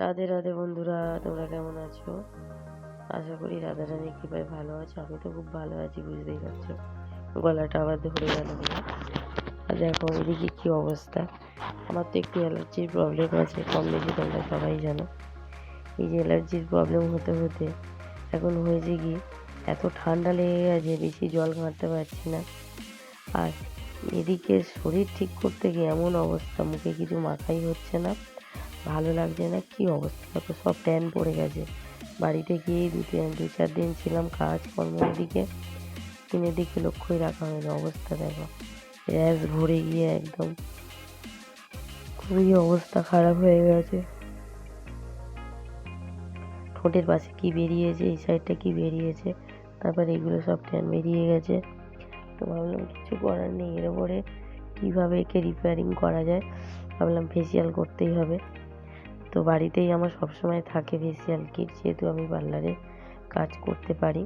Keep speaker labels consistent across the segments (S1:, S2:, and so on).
S1: রাধে রাধে বন্ধুরা, তোমরা কেমন আছো? আশা করি রাধা রানী কৃপায় ভালো আছো, আমি তো খুব ভালো আছি, বুঝতেই পারছ। গলাটা আবার ধরে গেল আর দেখো, এদিকে কী অবস্থা? আমার তো একটু অ্যালার্জির প্রবলেম আছে, কম বেশি তোমরা সবাই জানো। এই যে অ্যালার্জির প্রবলেম হতে হতে এখন হয়েছে কি, এত ঠান্ডা লেগে গেছে, বেশি জল ঘাঁটতে পারছি না। আর এদিকে শরীর ঠিক করতে গিয়ে এমন অবস্থা, মুখে কিছু মাথাই হচ্ছে না। ভালো লাগছে না, কি অবস্থা? দেখো সব ট্যান পড়ে গেছে। বাড়িতে গিয়ে দু তিন, দু চার দিন ছিলাম কাজ কর্মের দিকে কিনের দিকে লক্ষ্যই রাখা হয়নি, অবস্থা দেখো। র্যাশ ভরে গিয়ে একদম খুবই অবস্থা খারাপ হয়ে গেছে। ঠোঁটের পাশে কি বেরিয়েছে, এই সাইডটা কি বেরিয়েছে, তারপর এগুলো সব ট্যান বেরিয়ে গেছে। তো ভাবলাম কিছু করার নেই, এর উপরে কীভাবে একে রিপেয়ারিং করা যায়? ভাবলাম ফেসিয়াল করতেই হবে। তো বাড়িতেই আমার সবসময় থাকে ফেসিয়াল কিট যেহেতু আমি পার্লারে কাজ করতে পারি।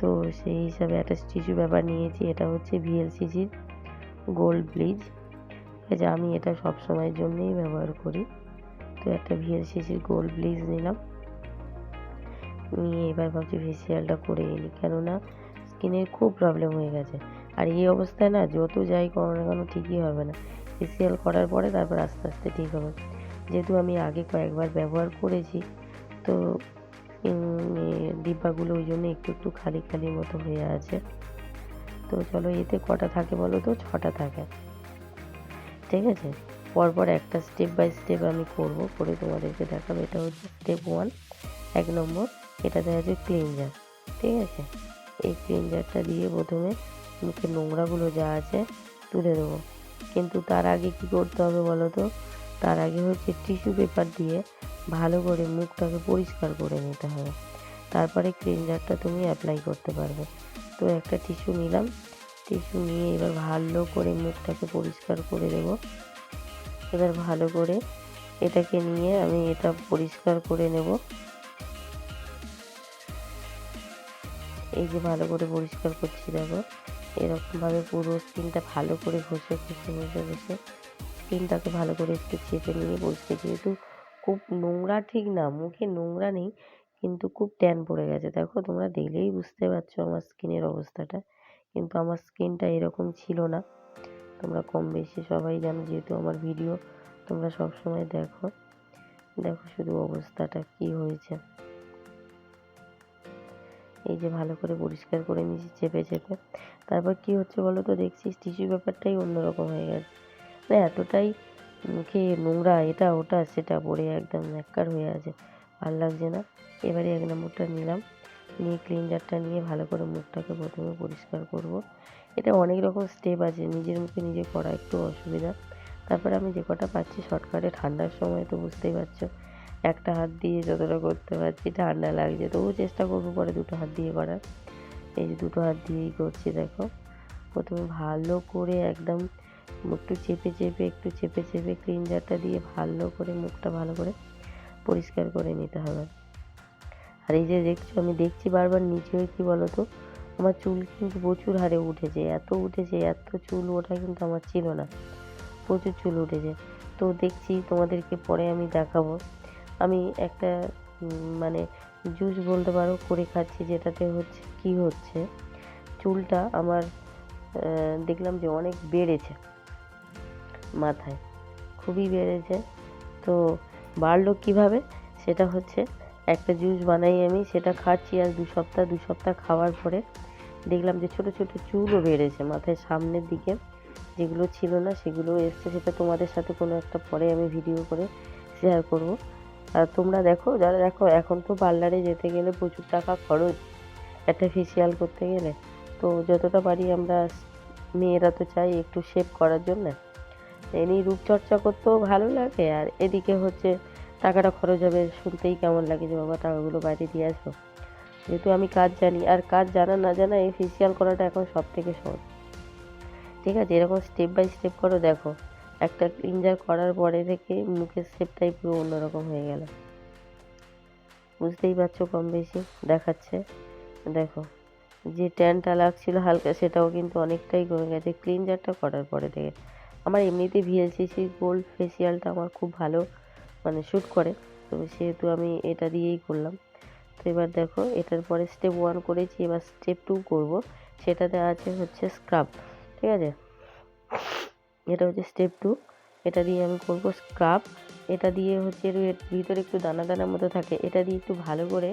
S1: তো সেই হিসাবে একটা স্টিচু ব্যাপার নিয়েছি, এটা হচ্ছে ভিএলসিসির গোল্ড ব্লিচ ঠিক আছে আমি এটা সব সময়ের জন্যই ব্যবহার করি। তো একটা ভিএলসিসির গোল্ড ব্লিচ নিলাম। নিয়ে এবার ভাবছি ফেসিয়ালটা করে নিই কেননা স্কিনের খুব প্রবলেম হয়ে গেছে। আর এই অবস্থায় না যত যাই করো না কেন ঠিকই হবে না। ফেসিয়াল করার পরে তারপর আস্তে আস্তে ঠিক হবে। যেহেতু আমি আগে কয়েকবার ব্যবহার করেছি, তো ডিব্বাগুলো ওই জন্য একটু একটু খালি খালি মতো হয়ে আছে। তো চলো এতে কটা থাকে বলো তো? ছটা থাকে। ঠিক আছে? পরপর একটা স্টেপ বাই স্টেপ আমি করব, করে তোমাদেরকে দেখাবো। এটা হচ্ছে স্টেপ ওয়ান এক নম্বর। এটাতে আছে ক্লিনজার ঠিক আছে? এই ক্লিনজারটা দিয়ে প্রথমে মুখের নোংরাগুলো যা আছে তুলে দেবো। কিন্তু তার আগে কি করতে হবে বলো তো? তার আগে হচ্ছে টিস্যু পেপার দিয়ে ভালো করে মুখটাকে পরিষ্কার করে নিতে হবে। তারপরে ক্লিনজারটা তুমি অ্যাপ্লাই করতে পারবে। তো একটা টিস্যু নিলাম। টিস্যু নিয়ে এবার ভালো করে মুখটাকে পরিষ্কার করে দেব এবার ভালো করে এটাকে নিয়ে আমি এটা পরিষ্কার করে নেব। এই যে ভালো করে পরিষ্কার করছি দেখো। এরকমভাবে পুরো স্কিনটা ভালো করে ঘষে ঘষে ঘষে ঘষে স্কিনটাকে ভালো করে একটু চেপে নিয়ে বসতে, যেহেতু খুব নোংরা ঠিক না, মুখে নোংরা নেই, কিন্তু খুব ট্যান পড়ে গেছে। দেখো, তোমরা দেখলেই বুঝতে পারছ আমার স্কিনের অবস্থাটা, কিন্তু আমার স্কিনটা এরকম ছিল না। তোমরা কম বেশি সবাই জানো, যেহেতু আমার ভিডিও তোমরা সব সময় দেখো। দেখো শুধু অবস্থাটা কি হয়েছে। এই যে ভালো করে পরিষ্কার করে নিয়েছি চেপে চেপে তারপর কি হচ্ছে বলো তো, দেখছিস? টিস্যু পেপারটাই অন্যরকম হয়ে গেছে। মানে এতটাই মুখে নোংরা এটা, ওটা, সেটা পড়ে একদম ন্যাক্কার হয়ে আছে। ভালো লাগছে না। এবারে এক নম্বরটা নিলাম। নিয়ে ক্লিনজারটা নিয়ে ভালো করে মুখটাকে প্রথমে পরিষ্কার করব। এটা অনেক রকম স্টেপ আছে। নিজের মুখে নিজে করা একটু অসুবিধা। তারপরে আমি যে কটা পাচ্ছি শর্টকাটে ঠান্ডার সময় তো বুঝতেই পারছ। একটা হাত দিয়ে যতটা করতে পারছি ঠান্ডা লাগছে। তবুও চেষ্টা করব পরে দুটো হাত দিয়ে করার। এই যে দুটো হাত দিয়েই করছি, দেখো। প্রথমে ভালো করে একদম একটু চেপে চেপে, একটু চেপে চেপে ক্লিনজারটা দিয়ে ভালো করে মুখটা ভালো করে পরিষ্কার করে নিতে হবে। আর এই যে দেখছ, আমি দেখছি বারবার নিচে কি বলো তো আমার চুল কিন্তু প্রচুর হারে উঠেছে, এত উঠেছে, এত চুল ওঠা কিন্তু আমার ছিল না, প্রচুর চুল উঠেছে। তো দেখছি তোমাদেরকে পরে আমি দেখাবো। আমি একটা মানে জুস বলতে পারো, করে খাচ্ছি, যেটাতে হচ্ছে, কি হচ্ছে, চুলটা আমার দেখলাম যে অনেক বেড়েছে। মাথায়। খুবই বেড়েছে। তো বাড়লো কীভাবে? সেটা হচ্ছে একটা জুস বানাই আমি, সেটা খাচ্ছি আর দু সপ্তাহ দু সপ্তাহ খাওয়ার পরে দেখলাম যে ছোট ছোট চুলও বেড়েছে মাথায় সামনের দিকে। যেগুলো ছিল না, সেগুলো এসছে, সেটা তোমাদের সাথে কোনো একটা পরে আমি ভিডিও করে শেয়ার করব। আর তোমরা দেখো, যারা দেখো, এখন তো পার্লারে যেতে গেলে প্রচুর টাকা খরচ একটা ফেসিয়াল করতে গেলে। তো যতটা পারি আমরা মেয়েরা তো চাই একটু শেভ করার জন্য। এমনি রূপচর্চা করতেও ভালো লাগে আর এদিকে হচ্ছে টাকাটা খরচ হবে শুনতেই কেমন লাগে যে বাবা টাকাগুলো বাইরে দিয়ে আসব। যেহেতু আমি কাজ জানি আর কাজ জানা না জানা এই ফেসিয়াল করাটা এখন সব থেকে সহজ। ঠিক আছে, এরকম স্টেপ বাই স্টেপ করো, দেখো। একটা ক্লিনজার করার পরে থেকে মুখের শেপটাই পুরো অন্যরকম হয়ে গেল। বুঝতেই পারছ কম বেশি? দেখাচ্ছে। দেখো, যে ট্যানটা লাগছিল হালকা সেটাও কিন্তু অনেকটাই কমে গেছে। ক্লিনজারটা করার পরে থেকে। আমার এমনিতে ভিএলসিসি গোল্ড ফেসিয়ালটা আমার খুব ভালো মানে শ্যুট করে। তো সেহেতু আমি এটা দিয়েই করলাম। তো এবার দেখো, এটার পরে স্টেপ ওয়ান করেছি, এবার স্টেপ টু করব। সেটাতে আছে হচ্ছে স্ক্রাব ঠিক আছে? এটা হচ্ছে স্টেপ টু এটা দিয়ে আমি করব স্ক্রাব এটা দিয়ে হচ্ছে এর ভিতরে একটু দানা দানার মতো থাকে, এটা দিয়ে একটু ভালো করে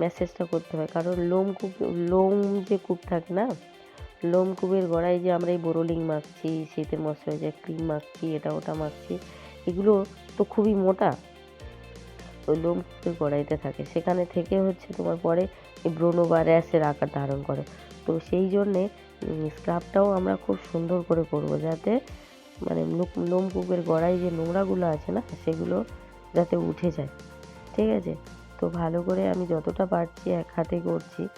S1: ম্যাসেজটা করতে হয়। কারণ লোম কূপ লোম যে কূপ থাকে না লোম কূপের গোড়ায় যে আমরা এই বোরোলিং মাখছি, শীতের ময়শ্চারাইজার ক্রিম মাখছি, এটা ওটা মাখছি, এগুলো তো খুবই মোটা। ওই লোমকূপের গোড়াইতে থাকে। সেখানে থেকে হচ্ছে তোমার পরে এই ব্রণ বা র্যাশের আকার ধারণ করে। তো সেই জন্যে স্ক্রাবটাও আমরা খুব সুন্দর করে করব যাতে মানে লোমকূপের গোড়ায় যে নোংরাগুলো আছে না, সেগুলো যাতে উঠে যায়। ঠিক আছে? তো ভালো করে আমি যতটা পারছি এক হাতে করছি।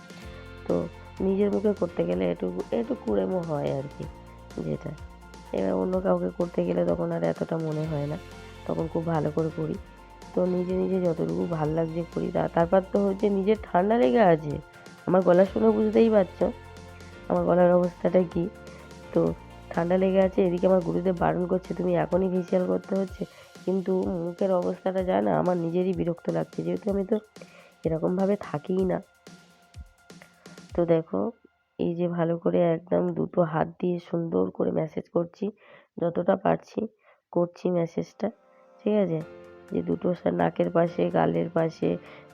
S1: তো নিজের মুখে করতে গেলে একটু একটু কুড়েমো হয় আর কি যেটা। এবার অন্য কাউকে করতে গেলে তখন আর এতটা মনে হয় না। তখন খুব ভালো করে করি। তো নিজে নিজে যতটুকু ভালো লাগছে করি। তারপর তো হচ্ছে নিজের ঠান্ডা লেগে আছে। আমার গলা শুনে বুঝতেই পারছ। আমার গলার অবস্থাটা কি? তো ঠান্ডা লেগে আছে, এদিকে আমার গুরুদেব বারণ করছে, তুমি এখনই ফেসিয়াল করতে হচ্ছে? কিন্তু মুখের অবস্থাটা যায় না আমার নিজেরই বিরক্ত লাগছে। যেহেতু আমি তো এরকমভাবে থাকিই না। তো দেখো, এই যে ভালো করে একদম দুটো হাত দিয়ে সুন্দর করে ম্যাসেজ করছি, যতটা পারছি করছি ম্যাসেজটা ঠিক আছে? যে দুটো নাকের পাশে, গালের পাশে,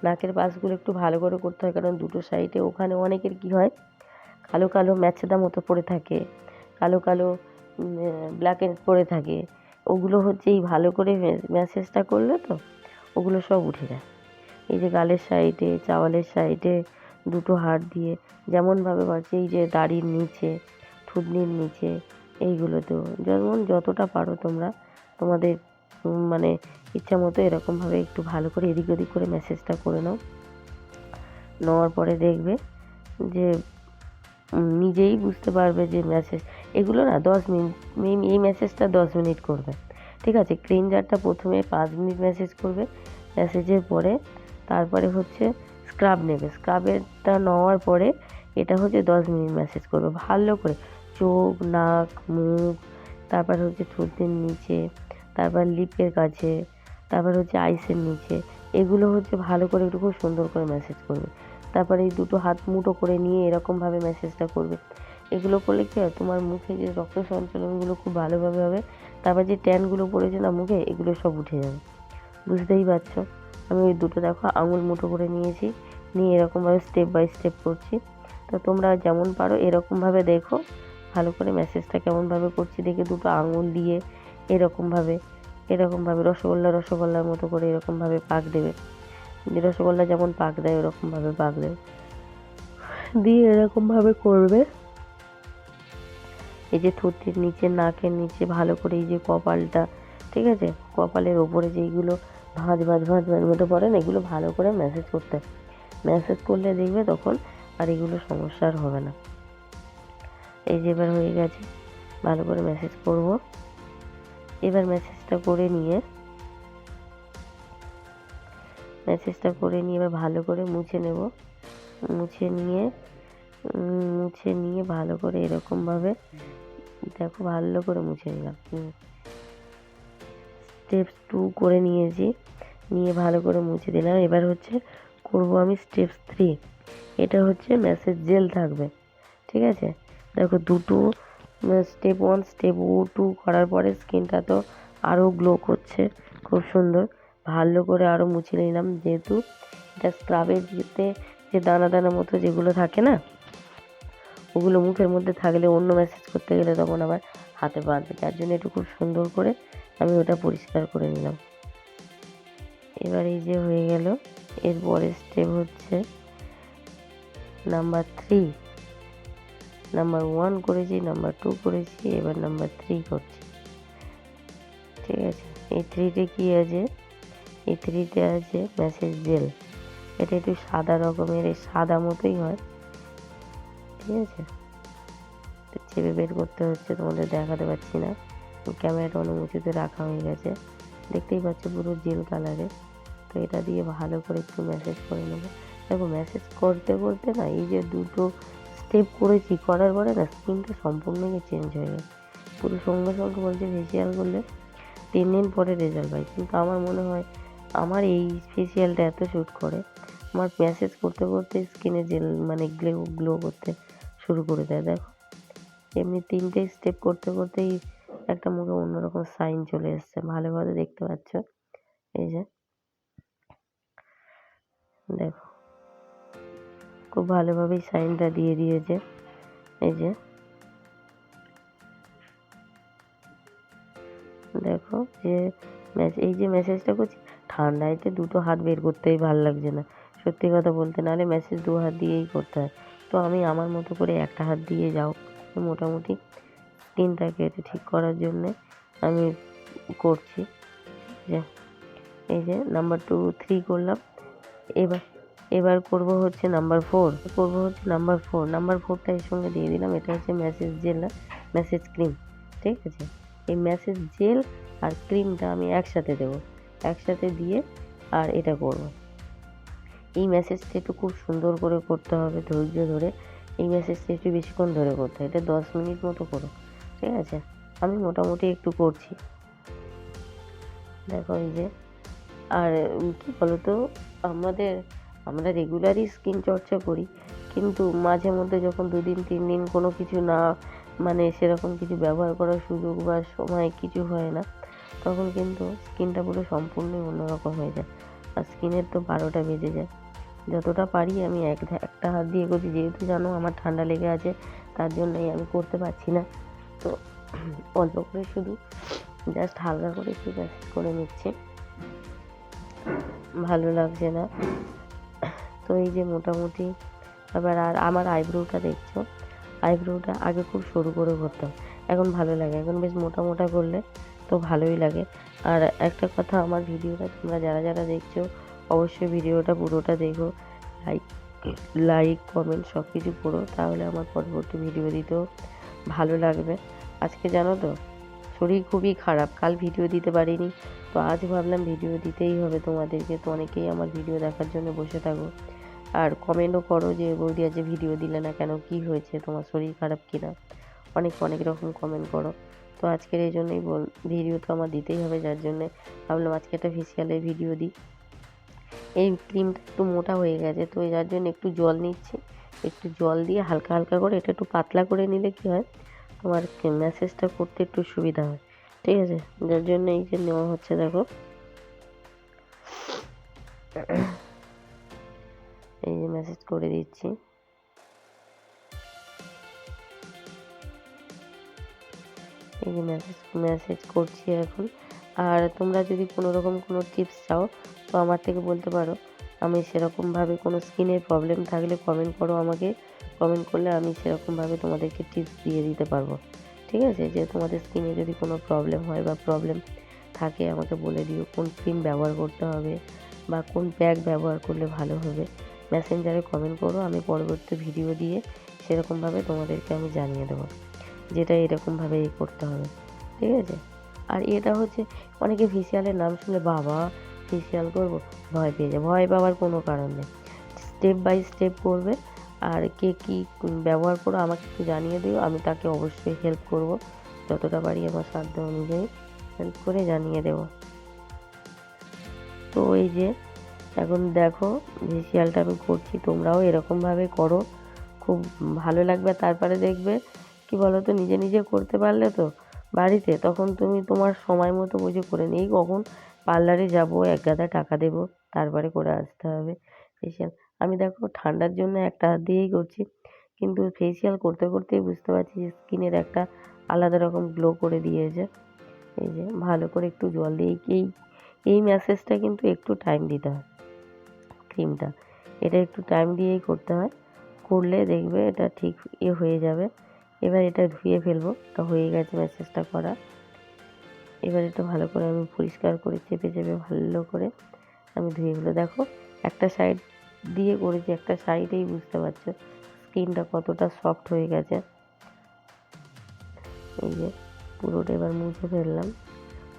S1: নাকের পাশগুলো একটু ভালো করে করতে হয়, কারণ দুটো সাইডে ওখানে অনেকের কি হয়, কালো কালো ম্যাচেদা মতো পড়ে থাকে, কালো কালো ব্ল্যাক এন্ড পড়ে থাকে, ওগুলো হচ্ছে এই ভালো করে ম্যাসেজটা করলে তো ওগুলো সব উঠে যায়। এই যে গালের সাইডে, চাওয়ালের সাইডে দুটো হাত দিয়ে যেমনভাবে পারছি এই যে দাড়ির নিচে থুতনির নিচে, এইগুলোতেও। যেমন যতটা পারো তোমরা, তোমাদের মানে ইচ্ছা মতো এরকমভাবে একটু ভালো করে এদিক ওদিক করে মেসেজটা করে নাও। নেওয়ার পরে দেখবে যে নিজেই বুঝতে পারবে যে মেসেজ এগুলো না দশ মিনিট এই- মেসেজটা দশ মিনিট করবে। ঠিক আছে? ক্লিনজারটা প্রথমে পাঁচ মিনিট মেসেজ করবে। মেসেজের পরে তারপরে হচ্ছে স্ক্রাব নেবে। স্ক্রাবেরটা নেওয়ার পরে এটা হচ্ছে দশ মিনিট মেসেজ করবে। ভালো করে চোখ, নাক, মুখ, তারপর হচ্ছে ঠোঁটের নিচে, তারপর লিপের কাছে, তারপর হচ্ছে আইসের নিচে, এগুলো হচ্ছে ভালো করে একটু খুব সুন্দর করে মেসেজ করবে। তারপরে এই দুটো হাত মুঠো করে নিয়ে এরকমভাবে মেসেজটা করবে। এগুলো করলে কি হয়, তোমার মুখে যে রক্ত সঞ্চালনগুলো খুব ভালোভাবে হবে, তারপর যে ট্যানগুলো পড়েছে না মুখে, এগুলো সব উঠে যাবে। বুঝতেই পারছ? আমি ওই দুটো দেখো আঙুল মুঠো করে নিয়েছি। নিয়ে এরকমভাবে স্টেপ বাই স্টেপ করছি। তো তোমরা যেমন পারো এরকমভাবে দেখো। ভালো করে মেসেজটা কেমনভাবে করছি দেখে দুটো আঙুল দিয়ে এরকমভাবে এরকমভাবে রসগোল্লা রসগোল্লার মতো করে এরকমভাবে পাক দেবে। রসগোল্লা যেমন পাক দেয় ওরকমভাবে পাক দেবে। দিয়ে এরকমভাবে করবে। এই যে থুতির নিচে, নাকের নিচে ভালো করে এই যে কপালটা, ঠিক আছে? কপালের ওপরে যেইগুলো ভাঁজ ভাঁজ ভাঁজ ভাঁজ মতো পড়েন এগুলো ভালো করে ম্যাসেজ করতে ম্যাসেজ করলে দেখবে তখন আর এগুলো সমস্যা আর হবে না। এই যে এবার হয়ে গেছে, ভালো করে মেসেজ করব। এবার মেসেজটা করে নিয়ে মেসেজটা করে নিয়ে এবার ভালো করে মুছে নেব। মুছে নিয়ে মুছে নিয়ে ভালো করে এরকমভাবে, দেখো ভালো করে মুছে নিলাম। স্টেপ টু করে নিয়েছি। নিয়ে ভালো করে মুছে দিলাম। এবার হচ্ছে করব আমি স্টেপ থ্রি এটা হচ্ছে মেসেজ জেল থাকবে। ঠিক আছে? দেখো দুটো স্টেপ ওয়ান স্টেপ ও টু করার পরে স্কিনটা তো আরও গ্লো করছে। খুব সুন্দর। ভালো করে আরও মুছে নিলাম। যেহেতু এটা স্ক্রাবের যেতে যে দানা দানা মতো যেগুলো থাকে না, ওগুলো মুখের মধ্যে থাকলে অন্য মেসেজ করতে গেলে তখন আবার হাতে বাঁধবে। যার জন্য একটু খুব সুন্দর করে আমি ওটা পরিষ্কার করে নিলাম। এবার এই যে হয়ে গেল, এর পরের স্টেপ হচ্ছে নাম্বার থ্রি নাম্বার ওয়ান করেছি নাম্বার টু করেছি, এবার নাম্বার থ্রি করছি। ঠিক আছে? এই থ্রিতে কি আছে? এই থ্রিতে আছে মেসেজ জেল এটা একটু সাদা রকমের, এই সাদা মতোই হয়। ঠিক আছে? চেপে বের করতে হচ্ছে, তোমাদের দেখাতে পারছি না। ক্যামেরাটা অনেক উঁচুতে রাখা হয়ে গেছে। দেখতেই পাচ্ছ পুরো জেল কালারের তো এটা দিয়ে ভালো করে একটু মেসেজ করে নেব। দেখো মেসেজ করতে করতে না এই যে দুটো স্টেপ করেছি, করার পরে না স্কিনটা সম্পূর্ণই চেঞ্জ হয়ে গেছে। পুরো সঙ্গে সঙ্গে বলছে ফেসিয়াল করলে তিন দিন পরে রেজাল্ট পাই। কিন্তু আমার মনে হয় আমার এই ফেসিয়ালটা এত শ্যুট করে, আমার মেসেজ করতে করতে স্কিনে জেল মানে গ্লো গ্লো করতে শুরু করে দেয়। দেখো, এমনি তিনটে স্টেপ করতে করতেই একটা মুখে অন্যরকম সাইন চলে এসছে। ভালোভাবে দেখতে পাচ্ছ। এই যে। দেখো। খুব ভালোভাবেই সাইনটা দিয়ে দিয়েছে। এই যে। দেখো যে এই যে মেসেজটা করছি, ঠান্ডায় তো দুটো হাত বের করতেই ভালো লাগছে না। সত্যি কথা বলতে নাহলে মেসেজ দু হাত দিয়েই করতে হয়। তো আমি আমার মতো করে একটা হাত দিয়ে যাও। মোটামুটি স্কিনটাকে এটা ঠিক করার জন্যে আমি করছি। যে, এই যে নাম্বার টু থ্রি করলাম। এবার এবার করব হচ্ছে নাম্বার ফোর করব হচ্ছে নাম্বার ফোর নাম্বার ফোরটা এর সঙ্গে দিয়ে দিলাম। এটা হচ্ছে মেসেজ জেল মেসেজ ক্রিম ঠিক আছে? এই মেসেজ জেল আর ক্রিমটা আমি একসাথে দেবো। একসাথে দিয়ে আর এটা করব। এই মেসেজটা একটু খুব সুন্দর করে করতে হবে ধৈর্য ধরে। এই মেসেজটা একটু বেশিক্ষণ ধরে করতে হয়। এটা দশ মিনিট মতো করো। ঠিক আছে? আমি মোটামুটি একটু করছি। দেখো এই যে, আর কী বলতো? আমাদের, আমরা রেগুলারই স্কিন চর্চা করি, কিন্তু মাঝে মধ্যে যখন দুদিন তিন দিন কোনো কিছু না মানে সেরকম কিছু ব্যবহার করার সুযোগ বা সময় কিছু হয় না, তখন কিন্তু স্কিনটা পুরো সম্পূর্ণই অন্যরকম হয়ে যায়। আর স্কিনের তো বারোটা বেজে যায়। যতটা পারি আমি এক একটা হাত দিয়ে করছি। যেহেতু জানো আমার ঠান্ডা লেগে আছে, তার জন্যই আমি করতে পারছি না। তো অল্প করে শুধু জাস্ট হালকা করে একটু ম্যাসেজ করে নিচ্ছি। ভালো লাগছে না। তো এই যে মোটামুটি এবার আর আমার আইব্রোটা দেখছ, আইব্রোটা আগে খুব সরু করে করতাম, এখন ভালো লাগে। এখন বেশ মোটা মোটা করলে তো ভালোই লাগে। আর একটা কথা, আমার ভিডিওটা তোমরা যারা যারা দেখছ, অবশ্যই ভিডিওটা পুরোটা দেখো। লাইক লাইক কমেন্ট সব কিছু করো তাহলে আমার পরবর্তী ভিডিও দিতেও ভালো লাগবে। আজকে জানো তো? শরীর খুবই খারাপ। কাল ভিডিও দিতে পারিনি। তো আজ ভাবলাম ভিডিও দিতেই হবে তোমাদেরকে। তো অনেকেই আমার ভিডিও দেখার জন্য বসে থাকো। আর কমেন্টও করো যে, বৌদি আজ ভিডিও দিলে না কেন? কি হয়েছে? তোমার শরীর খারাপ কিনা অনেক অনেক রকম কমেন্ট করো। তো আজকের এই জন্যই বল ভিডিও তো আমার দিতেই হবে। যার জন্যে ভাবলাম আজকে একটা ফেসিয়ালের ভিডিও দিই। এই ক্রিমটা একটু মোটা হয়ে গেছে। তো যার জন্য একটু জল নিচ্ছি। একটু জল দিয়ে হালকা হালকা করে এটা একটু পাতলা করে নিলে কী হয়? তোমার ম্যাসেজটা করতে একটু সুবিধা হয়, ঠিক আছে? যার জন্য এই যে নেওয়া হচ্ছে, দেখো। এই যে মেসেজ করে দিচ্ছি। এই যে মেসেজ মেসেজ করছি এখন। আর তোমরা যদি কোনো রকম কোনো টিপস চাও, তো আমার থেকে বলতে পারো। আমি সেরকমভাবে কোনো স্কিনের প্রবলেম থাকলে কমেন্ট করো আমাকে। কমেন্ট করলে আমি সেরকমভাবে তোমাদেরকে টিপস দিয়ে দিতে পারব। ঠিক আছে? যে তোমাদের স্কিনে যদি কোনো প্রবলেম হয় বা প্রবলেম থাকে, আমাকে বলে দিও কোন ক্রিম ব্যবহার করতে হবে বা কোন প্যাক ব্যবহার করলে ভালো হবে। মেসেঞ্জারে কমেন্ট করো, আমি পরবর্তী ভিডিও দিয়ে সেরকমভাবে তোমাদেরকে আমি জানিয়ে দেবো যেটা এরকমভাবে করতে হবে। ঠিক আছে? আর এটা হচ্ছে, অনেকে ফেসিয়ালের নাম শুনলে, বাবা ফেসিয়াল করব? ভয় পেয়ে যায় ভয় পাওয়ার কোনো কারণ নেই। স্টেপ বাই স্টেপ করবে। আর কে কী ব্যবহার করো আমাকে একটু জানিয়ে দিও। আমি তাকে অবশ্যই হেল্প করব। যতটা পারি আমার সাধ্য অনুযায়ী হেল্প করে জানিয়ে দেব। তো এই যে, এখন দেখো ফেসিয়ালটা আমি করছি, তোমরাও এরকমভাবে করো। খুব ভালো লাগবে। তারপরে দেখবে কি বলো তো নিজে নিজে করতে পারলে তো বাড়িতে তখন তুমি তোমার সময় মতো বুঝে করে নিই। কখন পার্লারে যাব, এক গাদা টাকা দেবো, তারপরে করে আসতে হবে। ফেসিয়াল আমি দেখো ঠান্ডার জন্য একটা হাত দিয়েই করছি, কিন্তু ফেসিয়াল করতে করতেই বুঝতে পারছি যে স্কিনের একটা আলাদা রকম গ্লো করে দিয়েছে। এই যে ভালো করে একটু জল দিয়ে, এই এই ম্যাসেজটা কিন্তু একটু টাইম দিতে হয় ক্রিমটা এটা একটু টাইম দিয়েই করতে হয়, করলে দেখবে এটা ঠিক ইয়ে হয়ে যাবে। এবার এটা ধুয়ে ফেলব এটা হয়ে গেছে ম্যাসেজটা করা। এবার এটা ভালো করে আমি পরিষ্কার করে, চেপে চেপে ভালো করে আমি ধুয়ে ফেলো দেখো, একটা সাইড দিয়ে করেছি, একটা সাইডেই বুঝতে পারছ স্কিনটা কতটা সফট হয়ে গেছে। এই যে, পুরোটা এবার মুছে ফেললাম।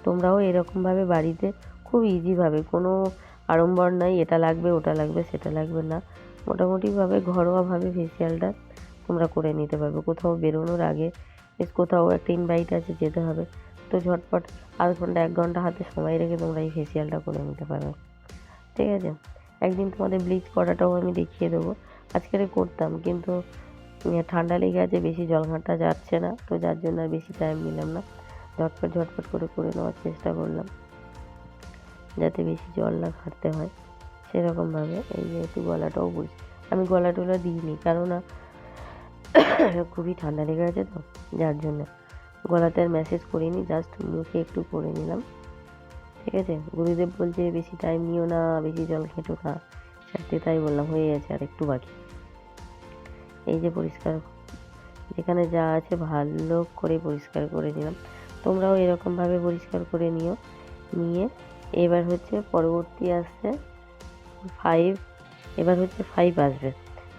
S1: তোমরাও এরকমভাবে বাড়িতে খুব ইজিভাবে কোনো আড়ম্বর নাই, এটা লাগবে, ওটা লাগবে, সেটা লাগবে না। মোটামুটিভাবে, ঘরোয়াভাবে ফেসিয়ালটা তোমরা করে নিতে পারবে। কোথাও বেরোনোর আগে কোথাও একটা ইনভাইট আছে, যেতে হবে। তো ঝটপট আধ ঘণ্টা, এক ঘণ্টা হাতে সময় রেখে তোমরা এই ফেসিয়ালটা করে নিতে পারো। ঠিক আছে? একদিন তোমাদের ব্লিচ করাটাও আমি দেখিয়ে দেবো। আজকের করতাম, কিন্তু ঠান্ডা লেগে আছে, বেশি জল ঘাঁটা যাচ্ছে না, তো যার জন্য আর বেশি টাইম নিলাম না। ঝটপট ঝটপট করে করে নেওয়ার চেষ্টা করলাম, যাতে বেশি জল না ঘাঁটতে হয়। সেরকমভাবে এই যে একটু গলাটাও বলছি আমি গলা টলা দিইনি, কেননা, খুবই ঠান্ডা লেগে আছে তো, যার জন্য। গলাতে আর মেসেজ করিনি জাস্ট মুখে একটু করে নিলাম। ঠিক আছে? গুরুদেব বলছে, বেশি টাইম নিও না, বেশি জল খেটো না। সাথে তাই বললাম, হয়ে গেছে আর একটু বাকি। এই যে পরিষ্কার, যেখানে যা আছে ভালো করে পরিষ্কার করে নিলাম। তোমরাও এরকমভাবে পরিষ্কার করে নিও। নিয়ে এবার হচ্ছে পরবর্তী আসছে ফাইভ এবার হচ্ছে ফাইভ আসবে।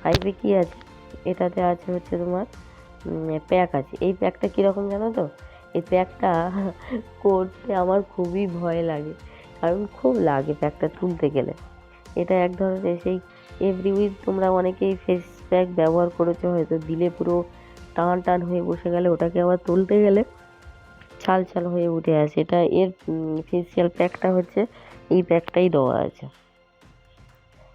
S1: ফাইভে কী আছে? এটাতে আছে হচ্ছে তোমার প্যাক আছে। এই প্যাকটা কীরকম জানো তো? এই প্যাকটা করতে আমার খুবই ভয় লাগে। কারণ খুব লাগে প্যাকটা তুলতে গেলে। এটা এক ধরনের সেই এভরি উইক তোমরা অনেকেই ফেস প্যাক ব্যবহার করেছ, হয়তো দিলে পুরো টান টান হয়ে বসে গেলে ওটাকে আবার তুলতে গেলে ছাল ছাল হয়ে উঠে আসে। এটা এর ফেসিয়াল প্যাকটা হচ্ছে, এই প্যাকটাই দেওয়া আছে।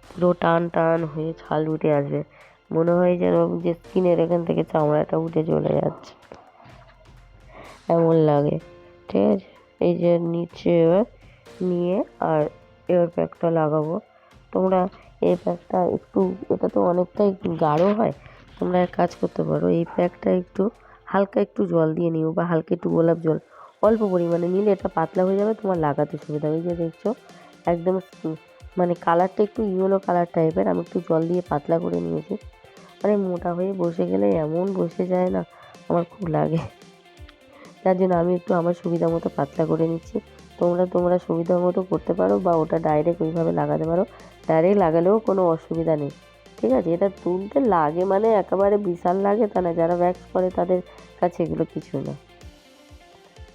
S1: পুরো টান টান হয়ে ছাল উঠে আসবে মনে হয় যেন যে স্কিনের এখান থেকে চামড়াটা উঠে চলে যাচ্ছে। এমন লাগে, ঠিক আছে? এই যে নিচে এবার নিয়ে আর এয়ার প্যাকটা লাগাবো। তোমরা এই প্যাকটা একটু, এটা তো অনেকটাই গাঢ় হয়। তোমরা এক কাজ করতে পারো, এই প্যাকটা একটু হালকা একটু জল দিয়ে নিও বা হালকা একটু গোলাপ জল। অল্প পরিমাণে নিলে এটা পাতলা হয়ে যাবে, তোমার লাগাতে সুবিধা হবে। যে দেখছ, একদম মানে কালারটা একটু ইয়েলো কালার টাইপের আমি একটু জল দিয়ে পাতলা করে নিয়েছি। মানে মোটা হয়ে বসে গেলে এমন বসে যায় না, আমার খুব লাগে। যার জন্য আমি একটু আমার সুবিধা মতো পাতলা করে নিচ্ছি। তোমরা তোমরা সুবিধা মতো করতে পারো বা ওটা ডাইরেক্ট ওইভাবে লাগাতে পারো। ডাইরেক্ট লাগালেও কোনো অসুবিধা নেই। ঠিক আছে? এটা তুলতে লাগে মানে একেবারে বিশাল লাগে তা না, যারা ব্যাক্স করে তাদের কাছে এগুলো কিছু না।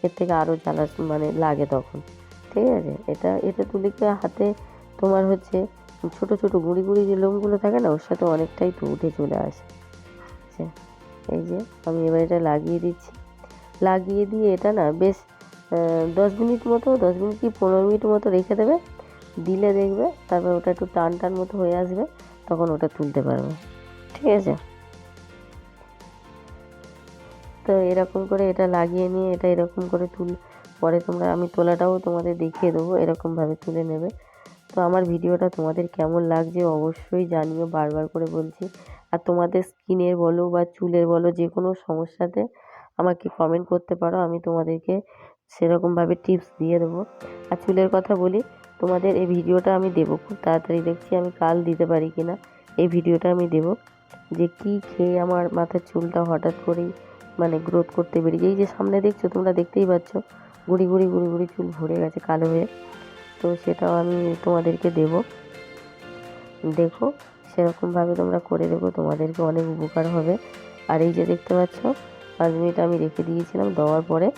S1: এর থেকে আরও জ্বালা মানে লাগে তখন। ঠিক আছে? এটা এটা তুলে হাতে তোমার হচ্ছে ছোট ছোট গুঁড়ি গুঁড়ি যে লোমগুলো থাকে না ওর সাথে অনেকটাই তো উঠে চলে আসে। আচ্ছা, এই যে আমি এবার এটা লাগিয়ে দিচ্ছি। লাগিয়ে দিয়ে এটা না বেশ দশ মিনিট মতো দশ মিনিট কি পনেরো মিনিট মতো রেখে দেবে। দিলে দেখবে তারপর ওটা একটু টান টান মতো হয়ে আসবে তখন ওটা তুলতে পারবে। ঠিক আছে? তো এরকম করে এটা লাগিয়ে নিয়ে এটা এরকম করে তুল পরে তোমরা আমি তোলাটাও তোমাদের দেখিয়ে দেবো এরকমভাবে তুলে নেবে। তো আমার ভিডিওটা তোমাদের কেমন লাগছে অবশ্যই জানিও, বারবার করে বলছি। আর তোমাদের স্কিনের বলো বা চুলের বলো যে কোনো সমস্যাতে আমাকে কমেন্ট করতে পারো, আমি তোমাদেরকে সেরকমভাবে টিপস দিয়ে দেবো। আর চুলের কথা বলি, তোমাদের এই ভিডিওটা আমি দেবো, খুব তাড়াতাড়ি দেখছি আমি কাল দিতে পারি কি না, এই ভিডিওটা আমি দেবো। যে কী খেয়ে আমার মাথার চুলটা হঠাৎ করেই মানে গ্রোথ করতে বেরিয়ে এই যে সামনে দেখছ, তোমরা দেখতেই পাচ্ছ, গুড়ি গুড়ি গুড়ি গুড়ি চুল ভরে গেছে কালো হয়ে। তো সেটাও আমি তোমাদেরকে দেবো। দেখো, সেরকমভাবে তোমরা করে দেখো তোমাদেরকে অনেক উপকার হবে। আর এই যে দেখতে পাচ্ছ, পাঁচ মিনিট আমি রেখে দিয়েছিলাম, দেওয়ার পরে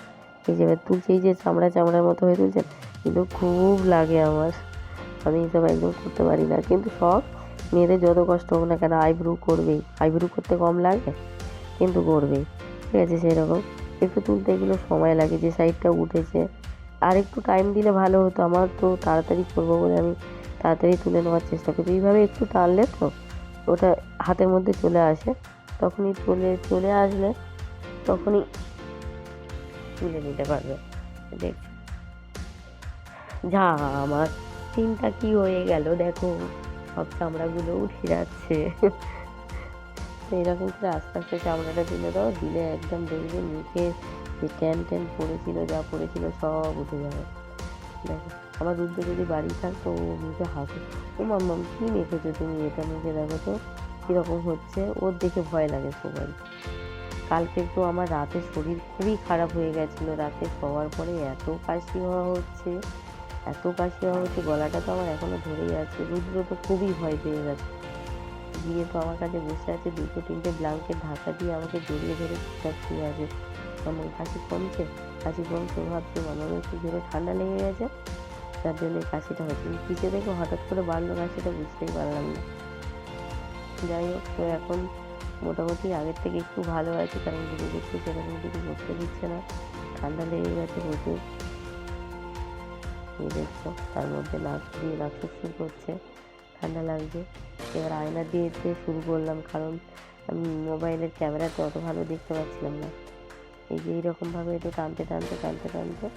S1: এই যে তুলছে, এই যে চামড়া চামড়ার মতো হয়ে তুলছে কিন্তু খুব লাগে আমার। আমি এসব একদম করতে পারি না, কিন্তু সব মেয়েদের যত কষ্ট হোক না কেন, আইব্রু করবেই। আইব্রু করতে কম লাগে, কিন্তু করবেই। ঠিক আছে, সেরকম। একটু তুলতে এগুলো সময় লাগে, যে সাইডটা উঠেছে আর একটু টাইম দিলে ভালো হতো। আমার তো তাড়াতাড়ি করব বলে আমি তাড়াতাড়ি তুলে নেওয়ার চেষ্টা করছি। এইভাবে একটু টানলে তো ওটা হাতের মধ্যে চলে আসে। তখনই চলে চলে আসলে তখনই তুলে নিতে পারবে। দেখ। যা, আমার চিন্তা কি হয়ে গেল? দেখো, সব চামড়াগুলো উঠে যাচ্ছে। তো এরকম করে আস্তে আস্তে চামড়াটা তুলে দাও। দিলে একদম দেখবে মুখে যে ক্যান ট্যান পড়েছিল, যা পড়েছিল সব উঠে যাবে। দেখো, আমার রুদ্র যদি বাড়ি থাকতো, ও মুখে হাসে। ও মাম্মাম কী মেখেছো তুমি এটা মুখে, দেখো তো, কীরকম হচ্ছে। ওর দেখে ভয় লাগে সবাই। কালকে তো আমার রাতে শরীর খুবই খারাপ হয়ে গেছিল। রাতে শোয়ার পরে এত কাশি হওয়া হচ্ছে, এত কাশি হওয়া হচ্ছে, গলাটা তো আমার এখনও ধরেই আছে। রুদ্র তো খুবই ভয় পেয়ে গেছে। গিয়ে তো আমার কাছে বসে আছে, দুটো তিনটে ব্ল্যাঙ্কেট ঢাকা দিয়ে আমাকে জড়িয়ে ধরে চুপচাপ শুয়ে আছে। আমার কাশি কমছে। কাশি কমছে ভাবছি আমার একটু জোরে ঠান্ডা লেগে গেছে। যার জন্য কাশিটা হচ্ছে। পিছিয়ে দেখে, হঠাৎ করে বাড়লো কাশিটা, বুঝতেই পারলাম না। যাই হোক, তো এখন মোটামুটি আগের থেকে একটু ভালো আছে, কারণ গুরু দেখছি সেরকম কিছু করতে দিচ্ছে না। ঠান্ডা লেগে গেছে প্রচুর। এই দেখছ, তার মধ্যে নাক দিয়ে নাক সুর করছে, ঠান্ডা লাগছে। এবার আয়না দিয়ে দিয়ে শুরু করলাম, কারণ আমি মোবাইলের ক্যামেরাতে অত ভালো দেখতে পাচ্ছিলাম না। এই যে এইরকমভাবে একটু টানতে টানতে টানতে টানতে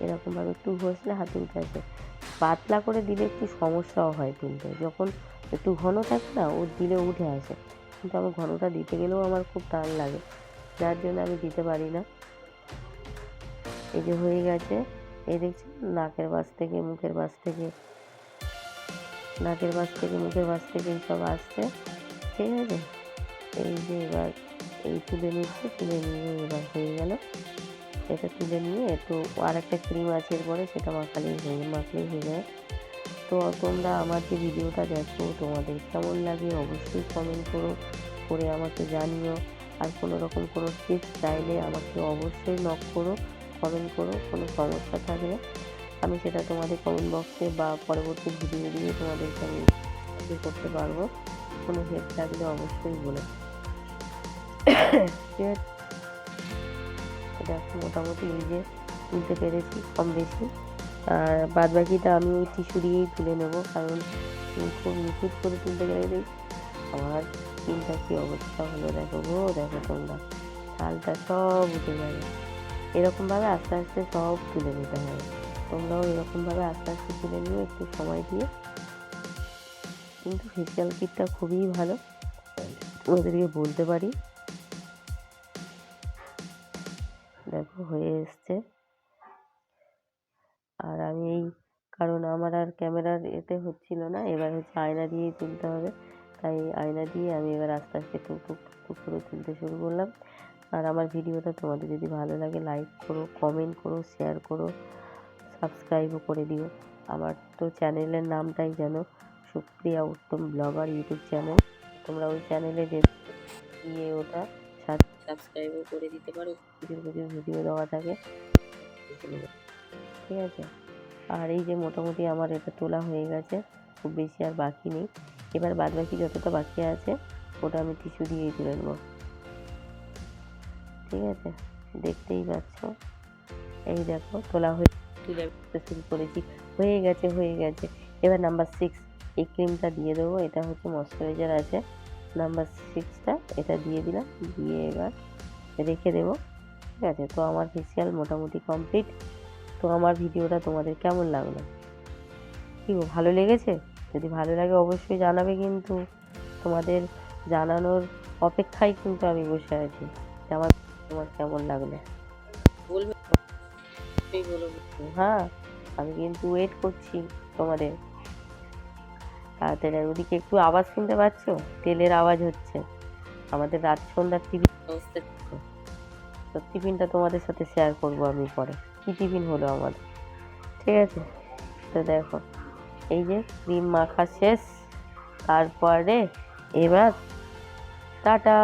S1: এরকমভাবে একটু ঘষলে হাতে উঠে আসে। পাতলা করে দিলে একটু সমস্যাও হয় তুলতে যখন একটু ঘন থাকে না ও দিলে উঠে আসে। কিন্তু আমার ঘনটা দিতে গেলেও আমার খুব টান লাগে। যার জন্য আমি দিতে পারি না। এই যে হয়ে গেছে। এই দেখছি নাকের বাস থেকে, মুখের বাস থেকে, নাকের বাস থেকে, মুখের বাস থেকে এইসব আসছে। ঠিক আছে? এই যে এবার এই তুলে নিচ্ছে, তুলে নিয়ে এবার হয়ে গেল। এটা তুলে নিয়ে একটু আর একটা ক্রিম আছে এরপরে সেটা মাখালেই হয়ে, মাখলেই হয়ে যায়। তো তোমরা আমার যে ভিডিওটা দেখো, তোমাদের কেমন লাগে অবশ্যই কমেন্ট করো, করে আমাকে জানিও। আর কোনো রকম কোনো টিপস চাইলে আমাকে অবশ্যই নক করো কমেন্ট করো, কোনো সমস্যা থাকলে আমি সেটা তোমাদের কমেন্ট বক্সে বা পরবর্তী ভিডিও দিয়ে তোমাদেরকে আমি করতে পারব। কোনো হেল্প লাগলে অবশ্যই বলো। দেখো, মোটামুটি এই যে তুলতে পেরেছি, কম বেশি। আর বাদ বাকিটা আমি ওই টিস্যু দিয়েই তুলে নেব, কারণ খুব নিখুঁত করে তুলতে গেলে আমার স্কিনটা কী অবস্থা হলো দেখো গো, দেখো তোমরা। ছালটা সব উঠে যাবে। এরকমভাবে আস্তে আস্তে সব তুলে নিতে হবে। তোমরাও এরকমভাবে আস্তে আস্তে তুলে নিও, একটু সময় দিয়ে। কিন্তু ফেসিয়াল কিটটা খুবই ভালো। ওদেরকে বলতে পারি দেখো, হয়ে এসছে। আর আমি এই, কারণ আমার আর ক্যামেরার এতে হচ্ছিল না, এবার হচ্ছে আয়না দিয়েই তুলতে হবে। তাই আয়না দিয়ে আমি এবার আস্তে আস্তে টুক টুক করে তুলতে শুরু করলাম। আর আমার ভিডিওটা তোমাদের যদি ভালো লাগে লাইক করো কমেন্ট করো শেয়ার করো সাবস্ক্রাইবও করে দিও। আমার তো চ্যানেলের নামটাই যেন Supriya Uttam vlogger YouTube channel তোমরা ওই চ্যানেলে যে গিয়ে ওটা সাবস্ক্রাইবও করে দিতে পারো। প্রচুর প্রচুর ভিডিও দেওয়া থাকে ঠিক আছে? আর এই যে মোটামুটি আমার এটা তোলা হয়ে গেছে খুব বেশি আর বাকি নেই। এবার বাদ বাকি যতটা বাকি আছে ওটা আমি টিস্যু দিয়েই তুলে নেব। ঠিক আছে? দেখতেই পাচ্ছ? এই দেখো তোলা হয়ে তুলে শুরু করেছি। হয়ে গেছে হয়ে গেছে। এবার নাম্বার সিক্স এই ক্রিমটা দিয়ে দেবো। এটা হচ্ছে ময়শ্চারাইজার আছে। নাম্বার সিক্সটা এটা দিয়ে দিলাম দিয়ে এবার রেখে দেবো। ঠিক আছে? তো আমার ফেসিয়াল মোটামুটি কমপ্লিট তো আমার ভিডিওটা তোমাদের কেমন লাগল? কি গো ভালো লেগেছে? যদি ভালো লাগে অবশ্যই জানাবে কিন্তু। তোমাদের জানানোর অপেক্ষায় কিন্তু আমি বসে আছি। যে আমার তোমার কেমন লাগল? বলবে হ্যাঁ আমি কিন্তু ওয়েট করছি তোমাদের। তাড়াতাড়ি ওদিকে একটু আওয়াজ শুনতে পাচ্ছ? তেলের আওয়াজ হচ্ছে। আমাদের রাত সন্ধ্যার টিফিন। তো টিফিনটা তোমাদের সাথে শেয়ার করব আমি পরে। কী টিফিন হলো আমাদের? ঠিক আছে? তো দেখো এই যে ক্রিম মাখা শেষ তারপরে এবার টাটা।